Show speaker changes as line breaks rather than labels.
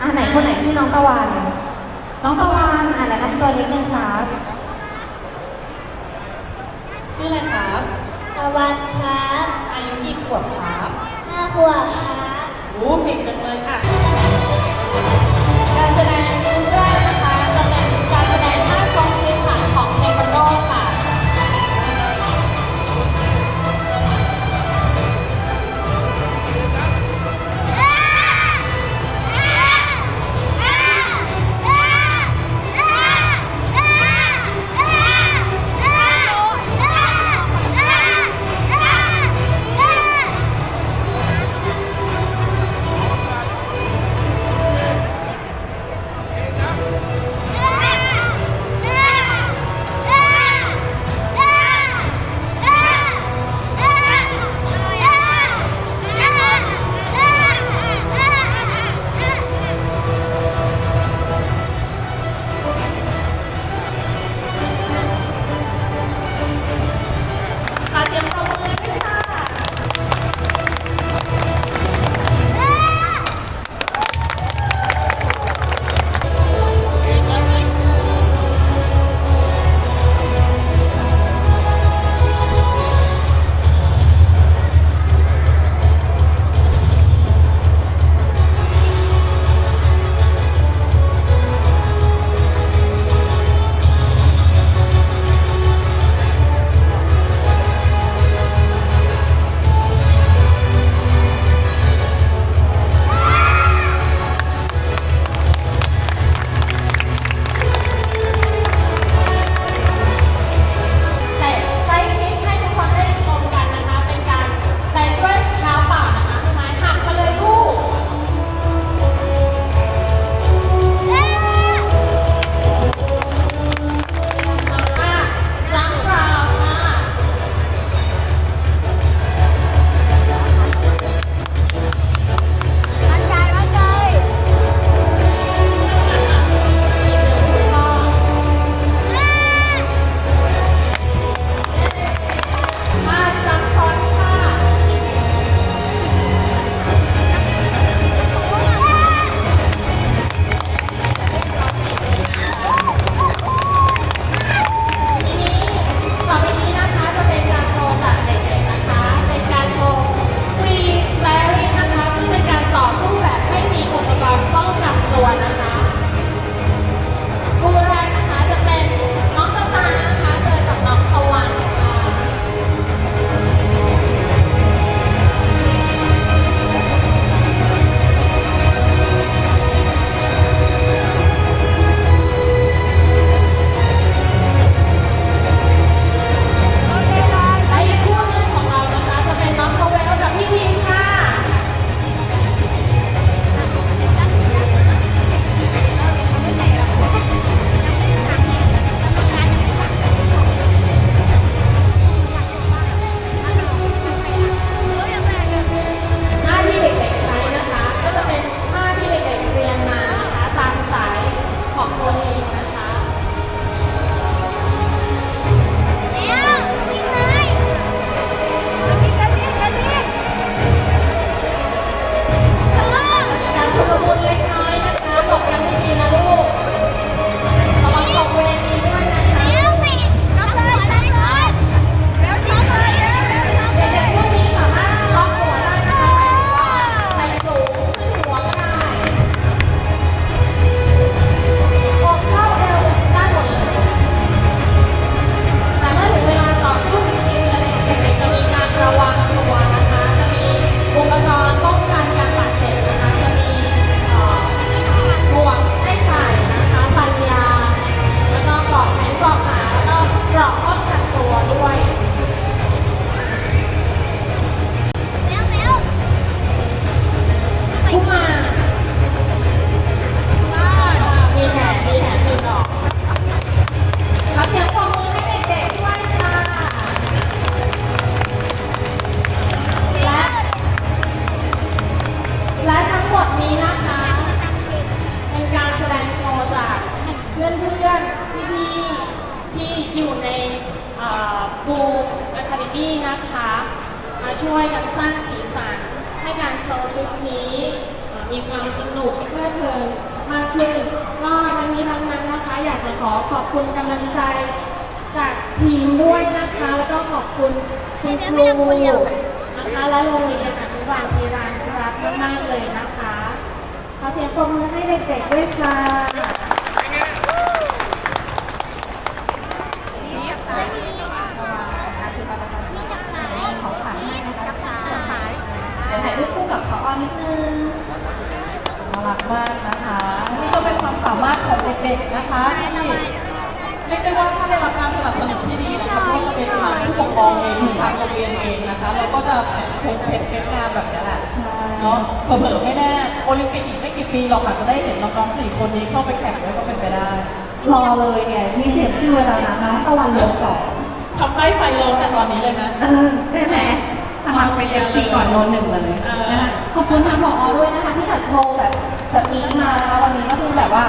อ่าไหนคนไหนชื่อน้องตะวัน น้องตะวันอ่าไหนนั่งตัวนิดนึงครับ
ชื่ออะไรครับ
ตะวันครับ
อายุกี่ขวบครับ
ห้าขวบครับ
โอ้เก่งจั
นเลยค่ะ การแสดง No. บี้นะคะ มาช่วยกันสร้างสีสันให้การโชว์ชุดนี้มีความสนุกเพลิดเพลินมากขึ้นก็ทั้งนี้ทั้งนั้นนะคะ อยากจะขอขอบคุณกำลังใจจากทีมด้วยนะคะ แล้วก็ขอบคุณคุณครูนะคะและโรงเรียนอนุบาลทีรันรักมากๆเลยนะคะขอเสียงปรบมือให้เด็กๆด้วยค่ะ
นะคะที่เรียกได้ว่าถ้าได้รับการสนับสนุนที่ดีนะคะไม่ว่าจะเป็นทางผู้ปกครองเองหรือทางโรงเรียนเองนะคะเราก็จะคงเพจเพจงานแบบนี้แหละเนาะเผลอๆไม่แน่โอลิมปิกอีกไม่กี่ปีเราอาจจะได้เห็นน้องๆสี่คนนี้เข้าไปแข่งด้วยก็เป็นไปได้
รอเลยเนี่ยมีเสียงชื่อเวลานะน้องตะวันเรืองสอง
ทำให้ไฟลงแต่ตอนนี้เลยไหม
เออได้ไหมสมัครเป็น FC ก่อนโนนหนึ่งเลย
เออ
นะคะขอบคุณทางผอด้วยนะคะที่จัดโชว์แบบแบบนี้มานะคะวันนี้ก็คือแบบว่า